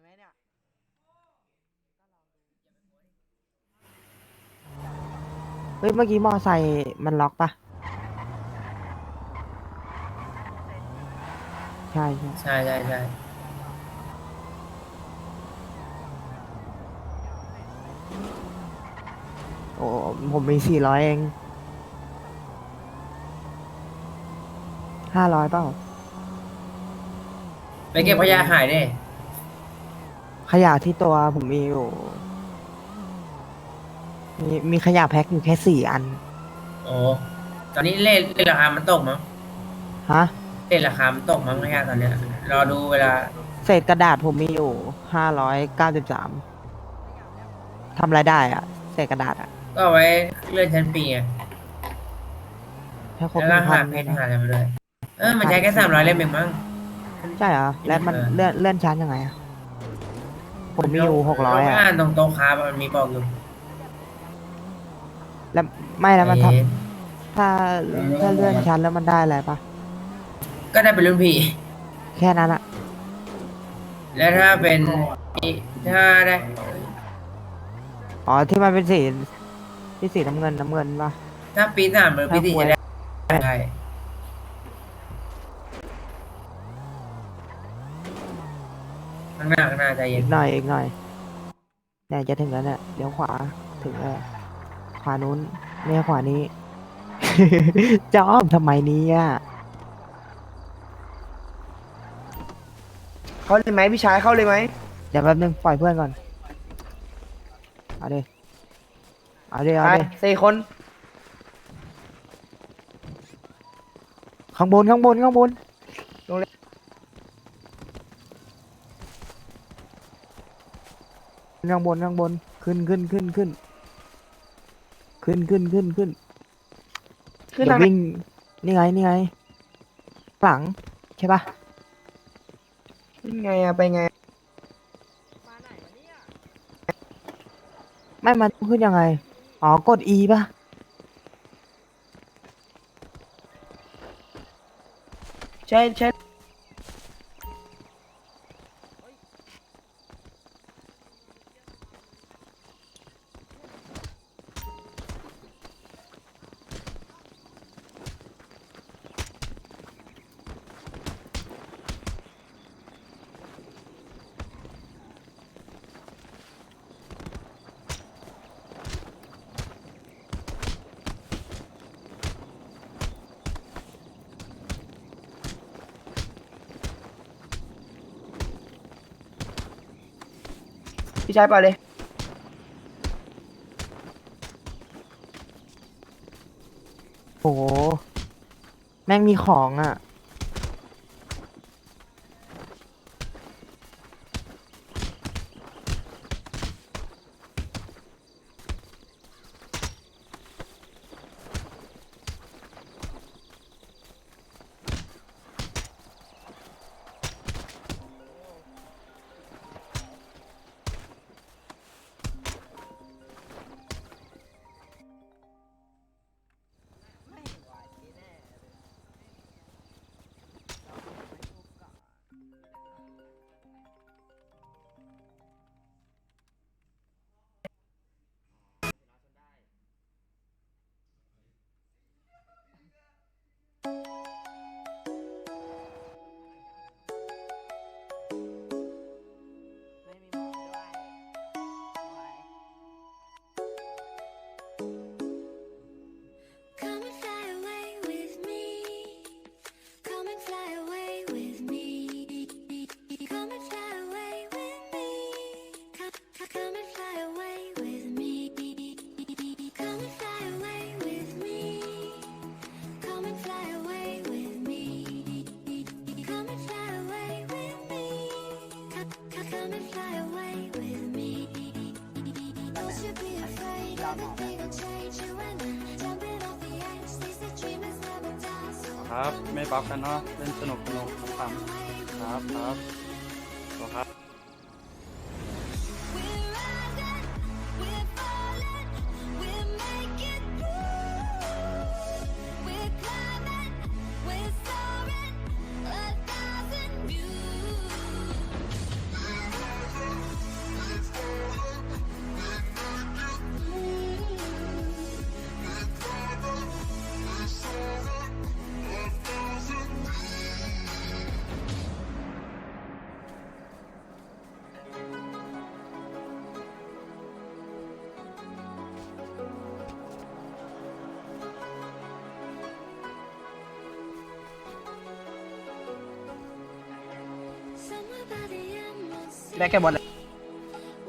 ไหมเนี่ยเฮ้ย เมื่อกี้มอไซค์มันล็อกปะใช่ใช่ใช่ใช่ใช่โอ้ผมมีสี่ร้อยเองห้าร้อยเปล่า ไปเก็บขยะหายดิ ขยะที่ตัวผมมีอยู่ มีมีขยะแพ็คอยู่แค่สี่อัน โอ้ตอนนี้เล่นเล่นราคามันตกมั้งฮะ เล่นราคามันตกมั้งขยะตอนเนี้ยรอดูเวลาเศษกระดาษผมมีอยู่ห้าร้อยเก้าสิบสามทำอะไรได้อะเศษกระดาษอะก็เอาไว้เลื่อนชั้นปีไงให้ครบแล้วหก็นึ่งพัหานเพชรหาอะไรมาด้วยเออมันใช้แค่สามร้อยเล่มเองมั้ง ใช่เหรอแล้วมันเออ เลื่อนเลื่อนชั้นยังไงอะ ผมมีอยู่หกร้อยลงอะอ่านตรงโต๊ะค้ามันมีบอกอยู่แล้วไม่แล้วมันทเอ๊ะำถ้าถ้าเลื่อนชั้นแล้วมันได้อะไรปะก็ได้เป็นรุ่นพี่ แค่นั้นอะแล้วถ้าเป็นถ้าได้อ๋อที่มันเป็นสีที่สีน้ำเงินน้ำเงินปะถ้าปีสามหรือปีสี่จะได้ใช่ ข้างหน้าข้างหน้าใจเย็อีนกหน่อยอีกหน่อยเนี่ยจะถึงแล้วเนี่ยเดี๋ยวขวาถึงแล้วขวานู้นไม่ใช่ขวานี้ จะอ้อมทำไมเนี้อะเขาเลยไหมพี่ชายเข้าเลยไหมเดี๋ยวแป๊บนึงปล่อยเพื่อนก่อนเอาดิเอาดิเอาไปดิสี่คนข้างบนข้างบนข้างบน ลงเลย ข้างบนข้างบนขึ้นขึ้นขึ้นขึ้นขึ้นขึ้นขึ้นขึ้นขึ้นเดี๋ทายงววิ่งนี่ไงนี่ไงหลังใช่ปะขึ้นไงอะไปไงไม่มันขึ้นยังไงอ๋อกด E ปะใช่ใช่ พี่ชายไปเลย โห แม่งมีของอะ ครับ ไม่บัฟกันเนาะเล่นสนุกสนุกขำๆครับครับขอบครับ ได้แค่บอลเลย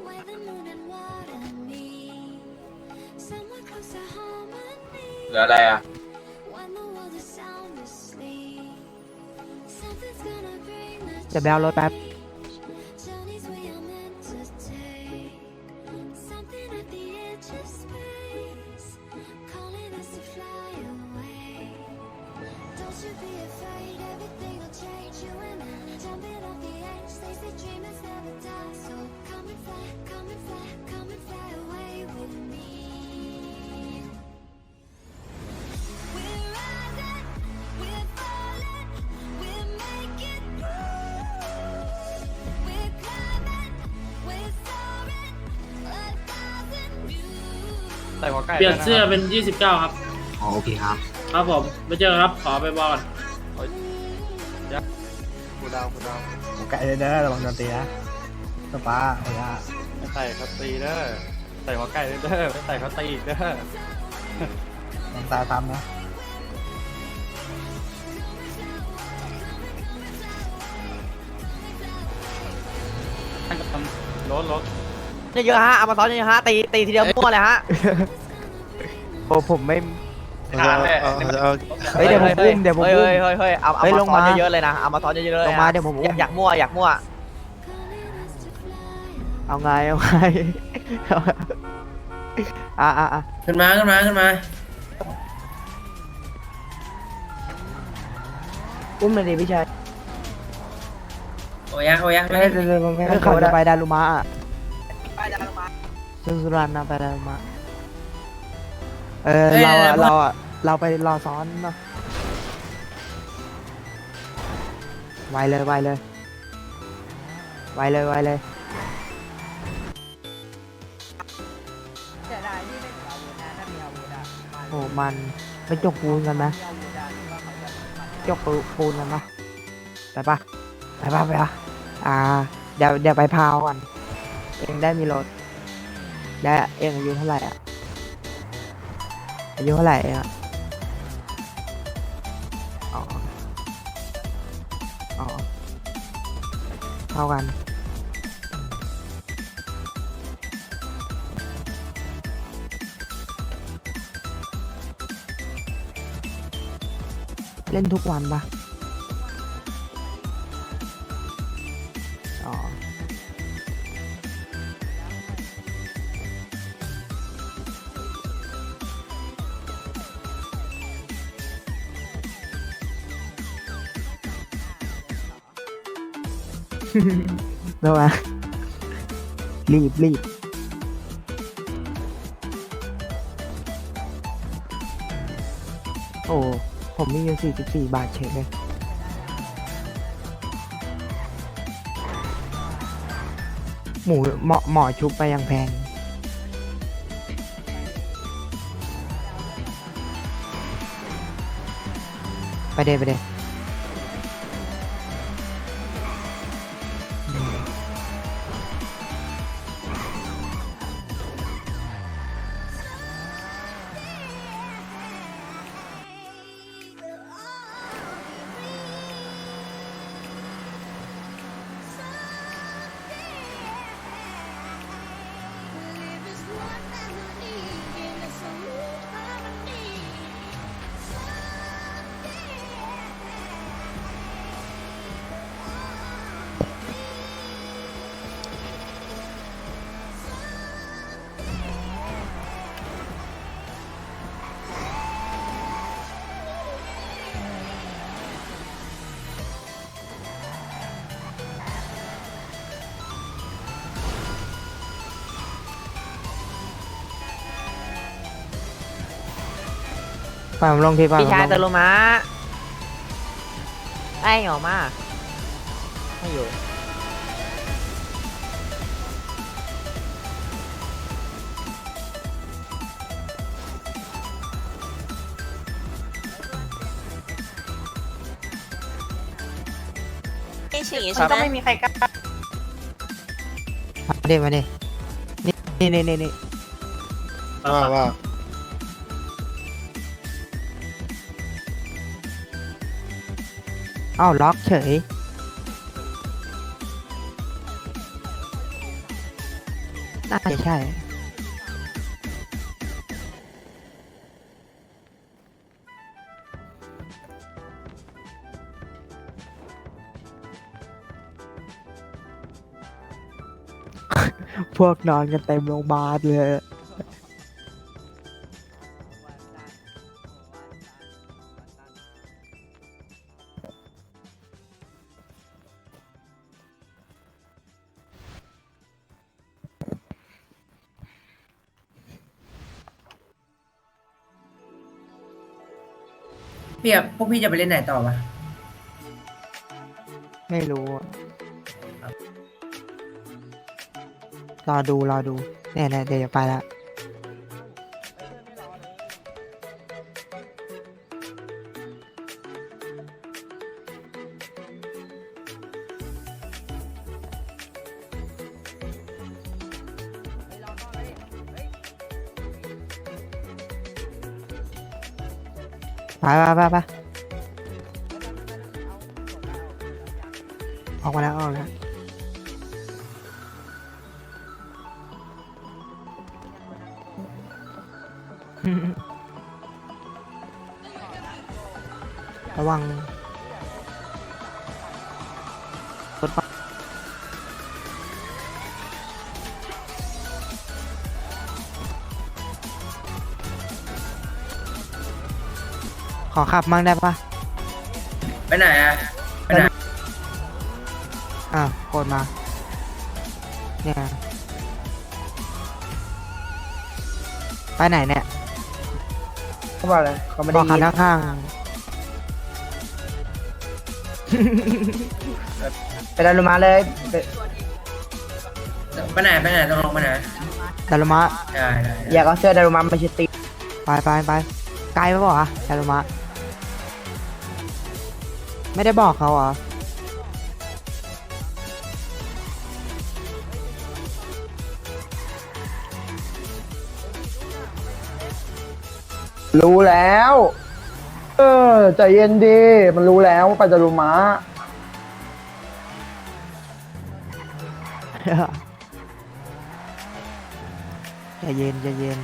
Where the moon and water meet, somewhere close to harmony. เหลืออะไรอะ When the world is sound asleep, something's gonna bring the จะไปเอารถแป๊บ ส่หัวไก่เปลี่ยนได้ะเสื้อครับเป็น 29 ครับ อ๋อโอเคครับครับผมไปเจอกันครับ ขอไปบอลก่อนกูดาวกูดาวไก่เด้อระวังโดนตีนะสปาโอ้ยไม่ใส่เขาตีเด้อใส่หัวไก่เด้อไม่ใส่เขาตีอีกเด้อลองตาตามนะให้กับรถรถ เยอะๆฮะเอามาซ้อนเยอะๆฮะตีตีทีเดียวมั่วเลยฮะ โอ้ผมไม่ขาดแน่เฮ้ยเดี๋ยวผมอุ้มเดี๋ยวผมเฮ้ยอุ้ม เฮ้ยเฮ้ยเฮ้ยเอาเอาเฮ้ยมาลงซ้อนมาเยอะๆเลยนะเอามาซ้อนเยอะๆเลยลงมานะเดี๋ยวผมอุ้ม อยากอยากมั่วอยากมั่วเอาไงเอาไงอะอะอะขึ้นมาขึ้นมาขึ้นมาอุ้มเลยดิพี่ชายโอ้ยักโอ้ยักไม่ได้เลยมันไม่เอให้อเขาเขาได้จะไปดารุมะอะ สุสุรันนะไปดารุมะเออเราอะเราอะเราไปรอซ้อนเนาะไวเลยไวเลยไวเลยไวเลยโอ้มันไปจกปูนกันนะจกปูปูนกันนะไปปะไปปะไปปะอ่าเดี๋ยวเดี๋ยวไปพาวก่อนเองได้มีรถ และเองอายุเท่าไหร่อะอายุเท่าไหร่อะอ๋ออ๋อเท่ากันเล่นทุกวันปะ รู้ไหมรีบรีบโอ้ ผมมีอยู่ 44 บาทเฉยเลยหมูหมอหมอชุบไปยังแพง ไปเดไปเด ไปผมลงที่ป่ะพี่ชายผมลงตะลุมาไอ้หรอมาไม่อยู่ไอ้ฉี่ฉันก็ไม่มีใครกล้ามาดิมาดินี่นี่นี่นี่ว่าว่า อ้าวล็อกเฉย น่าจะใช่ พวกนอนกันเต็มโรงพยาบาลเลย พี่อะพวกพี่จะไปเล่นไหนต่อวะไม่รู้อะรอดูรอดูเนี่ยเนี่ยเดี๋ยวจะไปแล้ว ไปไปไปไปออกมาแล้วออกมาแล้วระวัง ขอขับมั่งได้ปะไปไหนอะไปไหนอะโกดมา เนี่ย ไปไหนเนี่ย เขาบอกเลยเขาไม่บได้อกคัยินนข้างไปดารุมาเลยไปไปไหนไปไหนต้องลงไปไหนๆดารุมะ ได้ได้อยากเอาเสื้อดารุมามาชิตีไปไปไปไกลไปเปล่าวะดารุมะ ไม่ได้บอกเขาเหรอรู้แล้ว เออใจเย็นดี มันรู้แล้วว่าไปจารุมะใจเย็นใจเย็น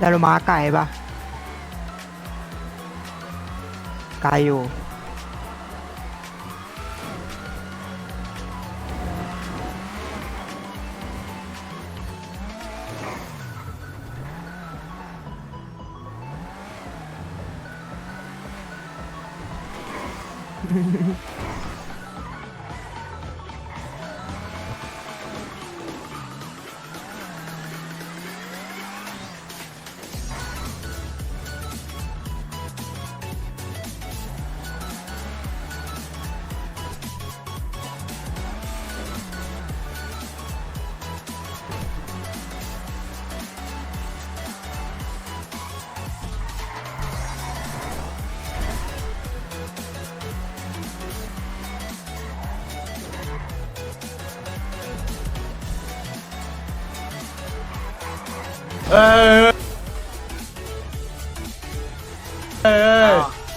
ดารุมะไก่ปะไกลอยู่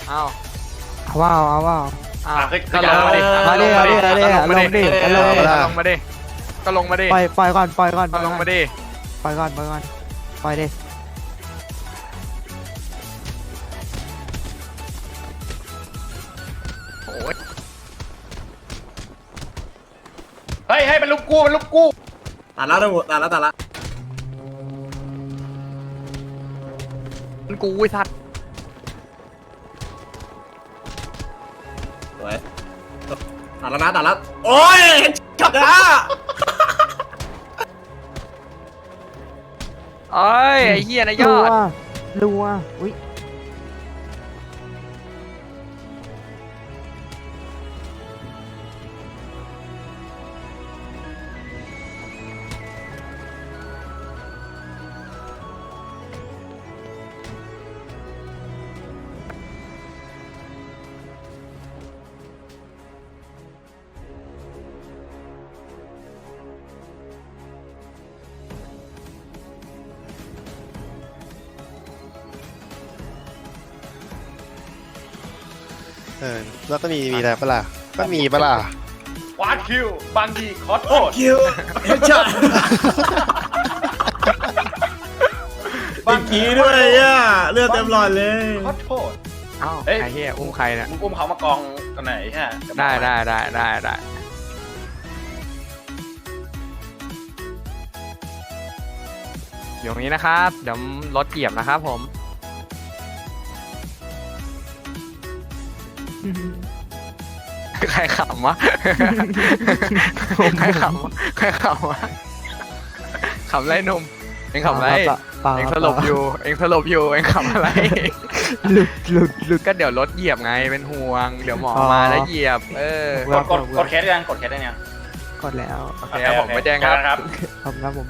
เอาเอาว่าเอาว่า เอาก็ลงมาดิมาดิมาดิมาดิลงมาดิลงดิ ก็ลงมาดิก็ลงมาดิปล่อยปล่อยก่อนปล่อยก่อนก็ลงมาดิปล่อยก่อนปล่อยก่อนปล่อยดิโอ้ยเฮ้ยให้มันลุกกูมันลุกกูตัดแล้วทั้งหมดตัดแล้วตัดแล้ว กูไอ้สัตว์สวยตัดแล้วนะตัดแล้ว โอ้ยจับนะเอ้ยไอ้เหี้ยนายยรัอวดรัวอุ้ย แล้วก็มีมีอะไรปะล่ะก็มีปะล่ะวาดคิวบางทีขอโทษคิวเฮดช็อตบังกี้ด้วยอะเลือดเต็มหลอดเลยขอโทษเอ้าเอ้ยไอ้เหี้ยอุ้มใครเนี่ยมึงอุ้มเขามากองตอนไหนฮะได้ได้ได้ได้ได้อยู่ตรงนี้นะครับ เดี๋ยวรถเหยียบนะครับผม ใครขำวะ ใครขำวะใครขำวะขำไรหนุ่มเอ็งขำไรเปล่าเปล่าเอ็งสลบอยู่ เอ็งสลบอยู่ เอ็งขำอะไร หลุดหลุดหลุดก็เดี๋ยวรถเหยียบไง เป็นห่วง เดี๋ยวหมออ๋อมาแล้วเหยียบ เออ กดกดกดเคสยังกดเคสได้ยังกดแล้วโอเคครับผมไปแจ้งครับครับขอบคุณครับผม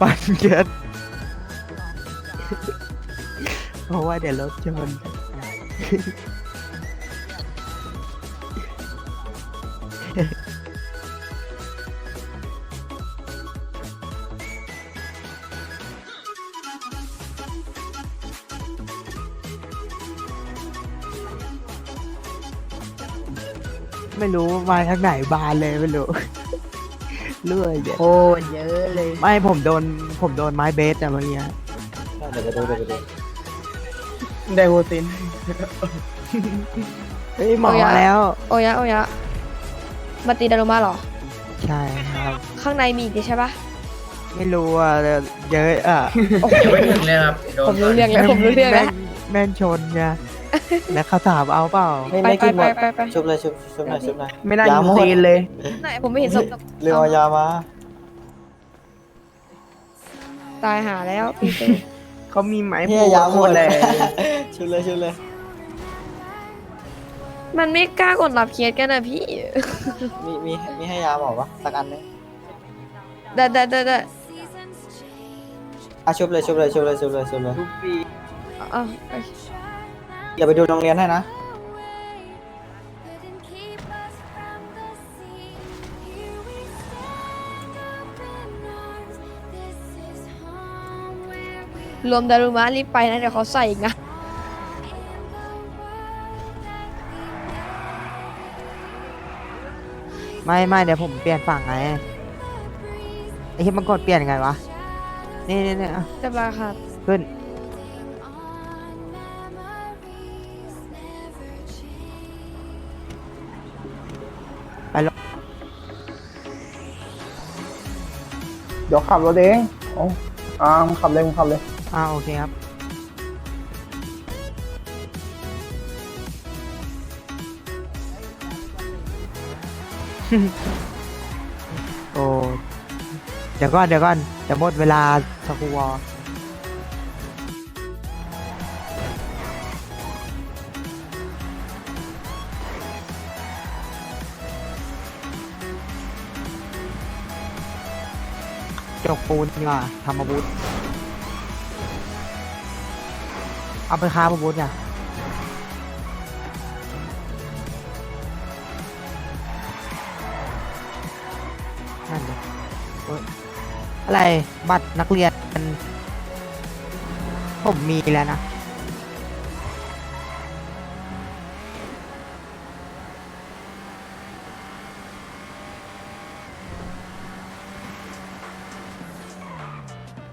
ปันเกิด เพราะว่าเดี๋ยวรถชนไม่รู้มาทางไหนบานเลยไม่รู้เลื่อยเยอะโอ้เยอะเลย ไม่ผมโดนผมโดนไม้เบสอะเมื่อกี้ เดี๋ยวไปดูเดี๋ยวไปดู ไดโวติน เฮ้ยหมอโอ้ยมาแล้ว โอยะโอยะมาตีดารุมาเหรอ ใช่ครับ ข้างในมีอีกดิใช่ปะไม่รู้อะแต่เยอะอะยังไม่ถึงเลยครับโดนผมรู้เรื่อง แล้ ว ผมรู้เรื่องแล้ว แม่แม่นชนไงแล้วเขาถามเอาเปล่า ไม่ไปไม่ไปกินหมไปดไปไปชุบเลยชุบชุบหน่อยชุบหน่อยไม่น่าอย่ายิงหมดตีนเลย ไหนผมไม่เห็นศพเรือเอายามาตายหาแล้วปีเตอร์ เขามีไม้เฮีปูยยาหมดเลยชุบเลยชุบเลยมันไม่กล้ากดรับเคสกันนะพี่ มีมีมีให้ยาหมอปะสักอันนึงเด้เด้เด้เด้อะชุบเลยชุบเลยชุบเลยชุบเลยชุบเลยเอาโอเค อย่าไปดูโรงเรียนให้นะ รวมดารุมารีบไปนะเดี๋ยวเขาใส่อีกนะไม่ไม่เดี๋ยวผมเปลี่ยนฝั่งไงไอ้ที่มันกดเปลี่ยนยังไงวะ นี่นี่นี่อะเรียบร้อยครับ ขึ้นเดี๋ยวขับรถเองอ๋ออ่ามึงขับเลยมึงขับเลย อ่าโอเคครับ โอ้ เดี๋ยวก่อนเดี๋ยวก่อนจะหมดเวลาสกูวอร์จกปูนดีกว่าทำอาวุธ เอาไปค้าอาวุธเนี่ยนั่นเลยโอ๊ยอะไรบัตรนักเรียนผมมีแล้วนะ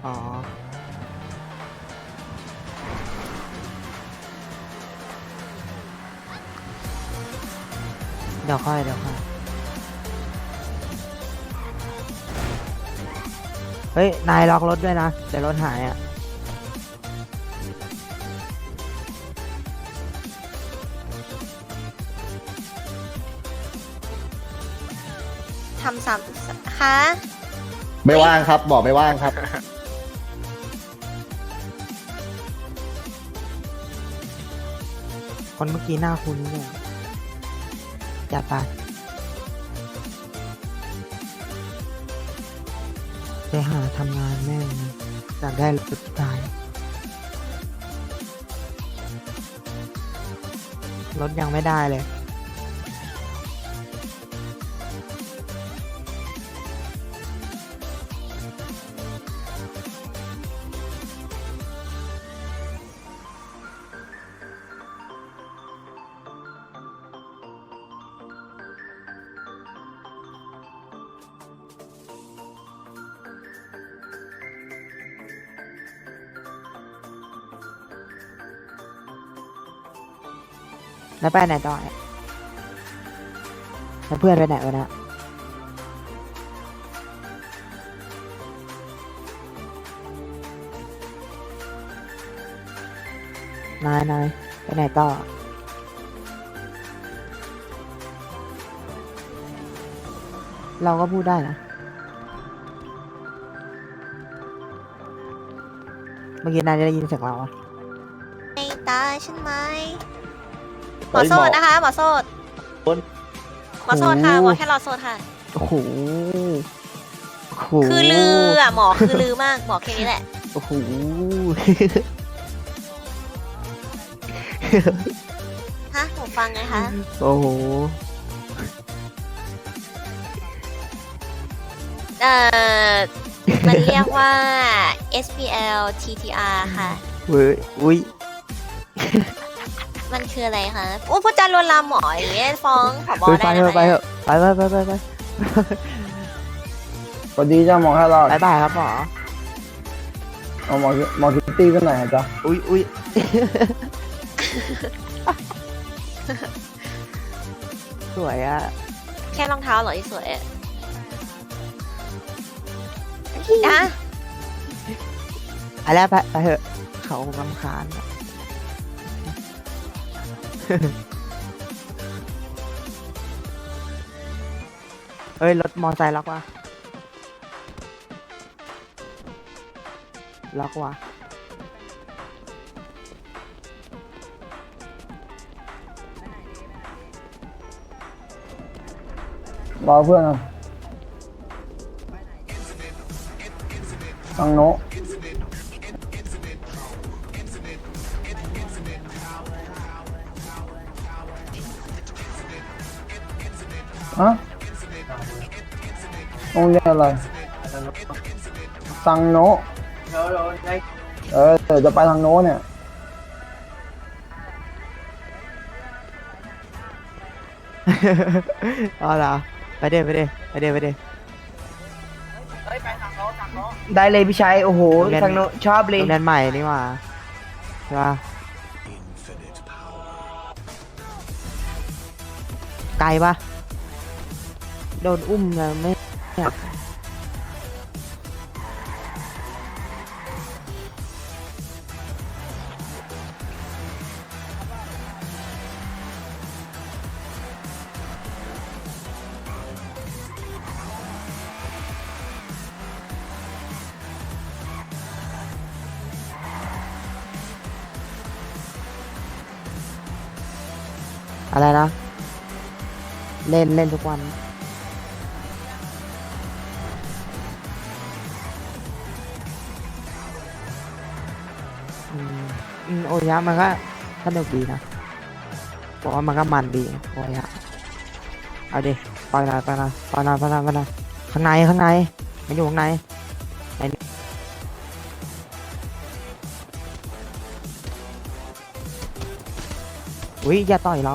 อ๋อ เดี๋ยวค่อยเดี๋ยวค่อยเฮ้ย นายล็อกรถด้วยนะเดี๋ยวรถหายอะทำสามคะไม่ว่างครับ บอกไม่ว่างครับ คนเมื่อกี้หน้าคุณเนี่ย จัดไปไปหาทำงานแม่งนะอยากได้รถสุดท้ายรถยังไม่ได้เลย แล้วไปไหนต่อเนี่ยแล้วเพื่อนไปไหนวะเนะนายนายไปไหนต่อ เราก็พูดได้นะ เมื่อกี้นายได้ยินเสียงเราอะในตาฉันไหม หมอโสดนะคะ หมอโสดหมอโสดค่ะหมอแค่รอโสดค่ะ โอ้โหโอ้โหคือลืออะหมอคือลือมากหมอแค่นี้แหละ โอ้โห ฮะผมฟังไงคะ โอ้โห เอ่อ มันเรียกว่า SPL TTR ค่ะ เว้ย อุ้ย มันคืออะไรคะโอ้พูดจาลวนลามหมออย่างเงี้ยฟ้องผบเฮ้ยได้ไปเถนะอะไปคะเถอะไปไปไปไปไปสวัสดีจ้าหมอแค่รอดบายบายครับหมอเอาหมอหมอคิตตี้กันไหนอยจ้ะอุ้ยอุ้ยสวยอะแค่รองเท้าเหรอที่สวยอะนะไปแล้วไปไปเถอะเขากำคาญอะ เฮ้ยรถมอไซค์ล็อกว่ะล็อกว่ะรอเพื่อนกันฟังโนะฮะ โรงเรียนอะไรสังโนะเออเดี๋ยวจะไปทางโน้นเนี่ยอ๋อเหรอไปเด้ไปเด้ไปเด้ไปเด้ ได้เลยพี่ชัยโอ้โหโรงเรียน ทางโน้นชอบเลย โรงเรียนใหม่นี่หว่าใช่ปะไกลปะโดนอุ้มนะไม่เนี่ย อะไรนะ เล่นเล่นทุกวัน โอยะมันก็สนุกดีนะบอกว่ามันก็มันดีโอยะเอาดิปล่อยหน่อยปล่อยหน่อยปล่อยหน่อยปล่อยหน่อยปล่อยหน่อยข้างในข้างในมันอยู่ข้างในไหนนี่อุ้ยอย่าต่อยเรา